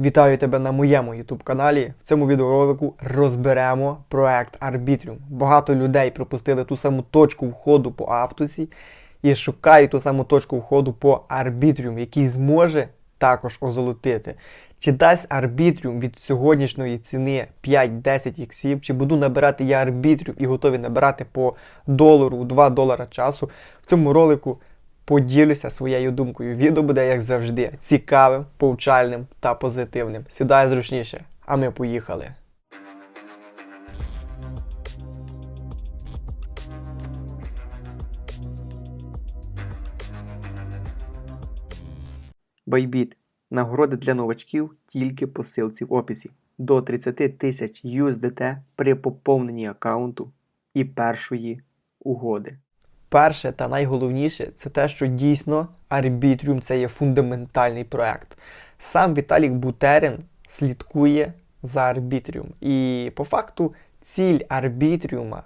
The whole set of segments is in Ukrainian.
Вітаю тебе на моєму YouTube каналі. В цьому відеоролику розберемо проект Arbitrium. Багато людей пропустили ту саму точку входу по Аптусі і шукають ту саму точку входу по Arbitrium, який зможе також озолотити. Чи дасть Arbitrium від сьогоднішньої ціни 5-10 іксів, чи буду набирати я Arbitrium і готові набирати по долару, 2 долара часу. В цьому ролику поділюся своєю думкою. Відео буде, як завжди, цікавим, повчальним та позитивним. Сідай зручніше, а ми поїхали. Байбіт. Нагороди для новачків тільки по ссылці в описі. До 30 тисяч USDT при поповненні аккаунту і першої угоди. Перше та найголовніше це те, що дійсно арбітріум це є фундаментальний проект. Сам Віталік Бутерин слідкує за арбітріум. І по факту ціль арбітріума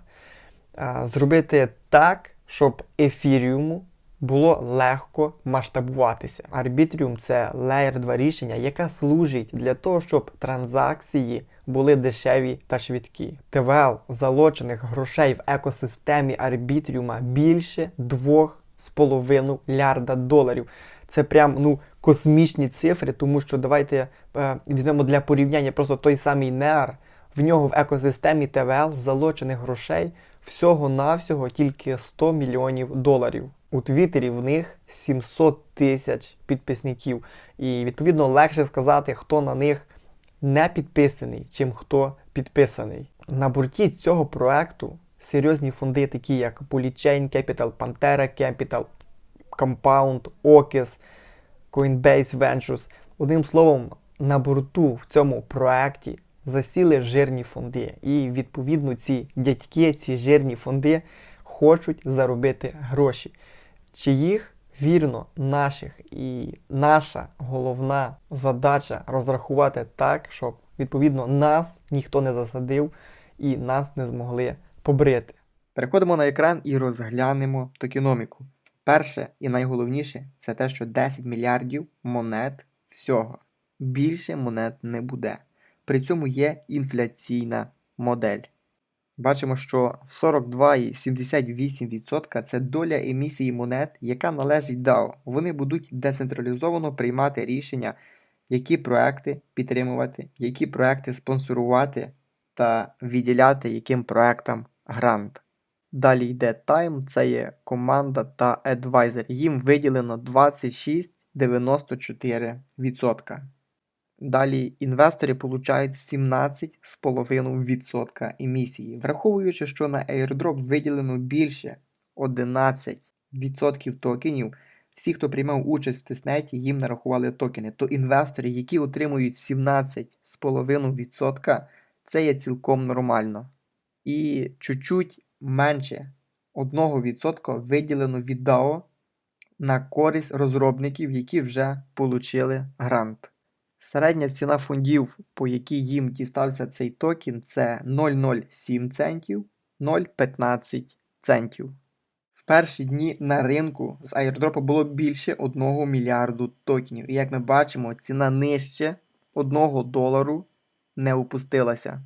зробити так, щоб ефіріуму було легко масштабуватися. Arbitrium це Layer 2 рішення, яке служить для того, щоб транзакції були дешеві та швидкі. ТВЛ залочених грошей в екосистемі Арбітріума більше 2,5 мільярда доларів. Це прям ну космічні цифри, тому що давайте е, візьмемо для порівняння просто той самий NEAR. В нього в екосистемі ТВЛ залочених грошей всього-навсього тільки 100 мільйонів доларів. У Твіттері в них 700 тисяч підписників. І відповідно легше сказати, хто на них не підписаний, чим хто підписаний. На борті цього проекту серйозні фонди, такі як Polychain Capital, Pantera Capital, Compound, Okis, Coinbase Ventures. Одним словом, на борту в цьому проекті засіли жирні фонди. І відповідно ці дядьки, ці жирні фонди хочуть заробити гроші. Чи їх вірно наших і наша головна задача розрахувати так, щоб відповідно нас ніхто не засадив і нас не змогли побрити. Переходимо на екран і розглянемо токеноміку. Перше і найголовніше це те, що 10 мільярдів монет всього. Більше монет не буде. При цьому є інфляційна модель. Бачимо, що 42,78% це доля емісії монет, яка належить DAO. Вони будуть децентралізовано приймати рішення, які проекти підтримувати, які проекти спонсорувати та відділяти яким проектам грант. Далі йде Time, це є команда та адвайзер. Їм виділено 26,94%. Далі інвестори получають 17,5% емісії, враховуючи, що на airdrop виділено більше 11% токенів. Всі, хто приймав участь в тестнеті, їм нарахували токени. То інвестори, які отримують 17,5%, це є цілком нормально. І чуть-чуть менше 1% виділено від DAO на користь розробників, які вже отримали грант. Середня ціна фондів, по якій їм дістався цей токен, це 0,07 центів, 0,15 центів. В перші дні на ринку з airdrop було більше 1 мільярду токенів. І як ми бачимо, ціна нижче 1 долару не опустилася.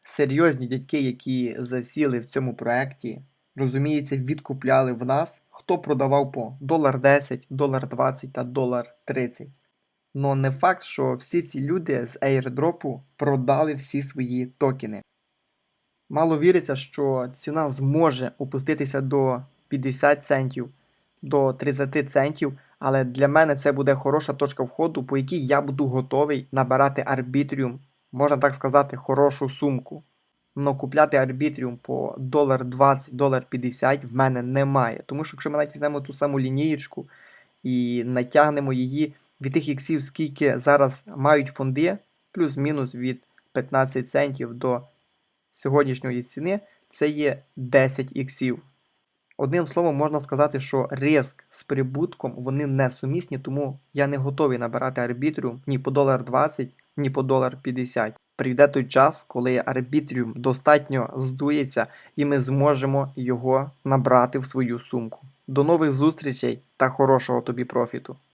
Серйозні дядьки, які засіли в цьому проєкті, розуміється, відкупляли в нас, хто продавав по долар 10, долар 20 та долар 30. Но не факт, що всі ці люди з airdropу продали всі свої токени. Мало віриться, що ціна зможе опуститися до 50 центів, до 30 центів, але для мене це буде хороша точка входу, по якій я буду готовий набирати арбітріум, можна так сказати, хорошу сумку. Но купляти арбітріум по долар 20, долар 50 в мене немає. Тому що якщо ми навіть візьмемо ту саму лінієчку і натягнемо її від тих іксів, скільки зараз мають фонди, плюс-мінус від 15 центів до сьогоднішньої ціни, це є 10 іксів. Одним словом, можна сказати, що риск з прибутком вони не сумісні, тому я не готовий набирати арбітріум ні по долар 20, ні по долар 50. Прийде той час, коли арбітріум достатньо здується, і ми зможемо його набрати в свою сумку. До нових зустрічей та хорошого тобі профіту!